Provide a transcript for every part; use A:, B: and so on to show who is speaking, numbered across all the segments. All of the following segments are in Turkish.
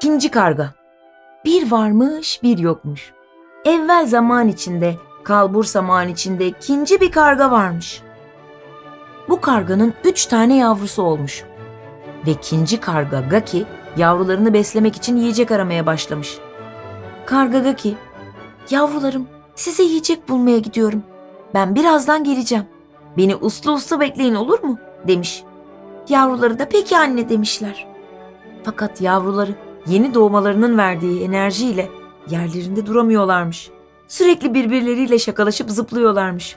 A: İkinci karga. Bir varmış bir yokmuş. Evvel zaman içinde, kalbur zaman içinde ikinci bir karga varmış. Bu karganın üç tane yavrusu olmuş. Ve ikinci karga Gaki yavrularını beslemek için yiyecek aramaya başlamış. Karga Gaki, yavrularım size yiyecek bulmaya gidiyorum. Ben birazdan geleceğim. Beni uslu uslu bekleyin olur mu? demiş. Yavruları da peki anne demişler. Fakat yavruları yeni doğmalarının verdiği enerjiyle yerlerinde duramıyorlarmış. Sürekli birbirleriyle şakalaşıp zıplıyorlarmış.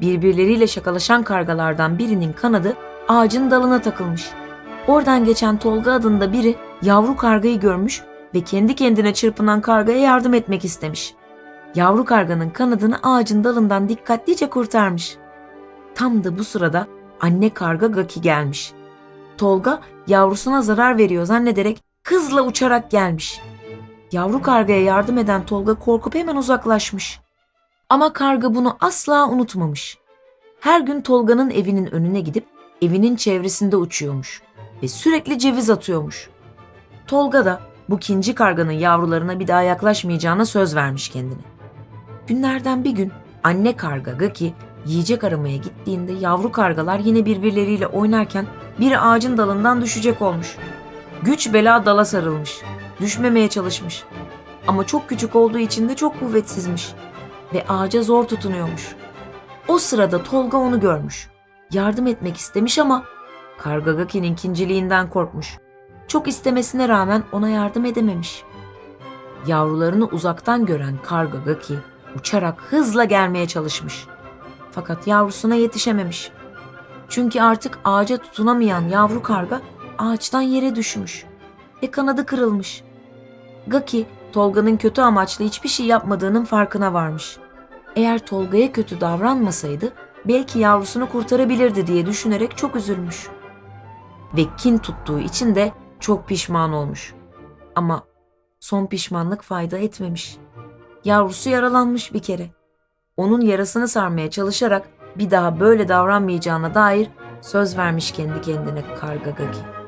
A: Birbirleriyle şakalaşan kargalardan birinin kanadı ağacın dalına takılmış. Oradan geçen Tolga adında biri yavru kargayı görmüş ve kendi kendine çırpınan kargaya yardım etmek istemiş. Yavru karganın kanadını ağacın dalından dikkatlice kurtarmış. Tam da bu sırada anne karga Gaki gelmiş. Tolga yavrusuna zarar veriyor zannederek hızla uçarak gelmiş. Yavru kargaya yardım eden Tolga korkup hemen uzaklaşmış. Ama karga bunu asla unutmamış. Her gün Tolga'nın evinin önüne gidip evinin çevresinde uçuyormuş ve sürekli ceviz atıyormuş. Tolga da bu kinci karganın yavrularına bir daha yaklaşmayacağına söz vermiş kendine. Günlerden bir gün anne karga Gaki yiyecek aramaya gittiğinde yavru kargalar yine birbirleriyle oynarken biri ağacın dalından düşecek olmuş. Güç bela dala sarılmış. Düşmemeye çalışmış. Ama çok küçük olduğu için de çok kuvvetsizmiş. Ve ağaca zor tutunuyormuş. O sırada Tolga onu görmüş. Yardım etmek istemiş ama Karga Gaki'nin kinciliğinden korkmuş. Çok istemesine rağmen ona yardım edememiş. Yavrularını uzaktan gören Karga Gaki uçarak hızla gelmeye çalışmış. Fakat yavrusuna yetişememiş. Çünkü artık ağaca tutunamayan yavru karga ağaçtan yere düşmüş ve kanadı kırılmış. Gaki, Tolga'nın kötü amaçlı hiçbir şey yapmadığının farkına varmış. Eğer Tolga'ya kötü davranmasaydı belki yavrusunu kurtarabilirdi diye düşünerek çok üzülmüş. Ve kin tuttuğu için de çok pişman olmuş. Ama son pişmanlık fayda etmemiş. Yavrusu yaralanmış bir kere. Onun yarasını sarmaya çalışarak bir daha böyle davranmayacağına dair söz vermiş kendi kendine Karga Gaki.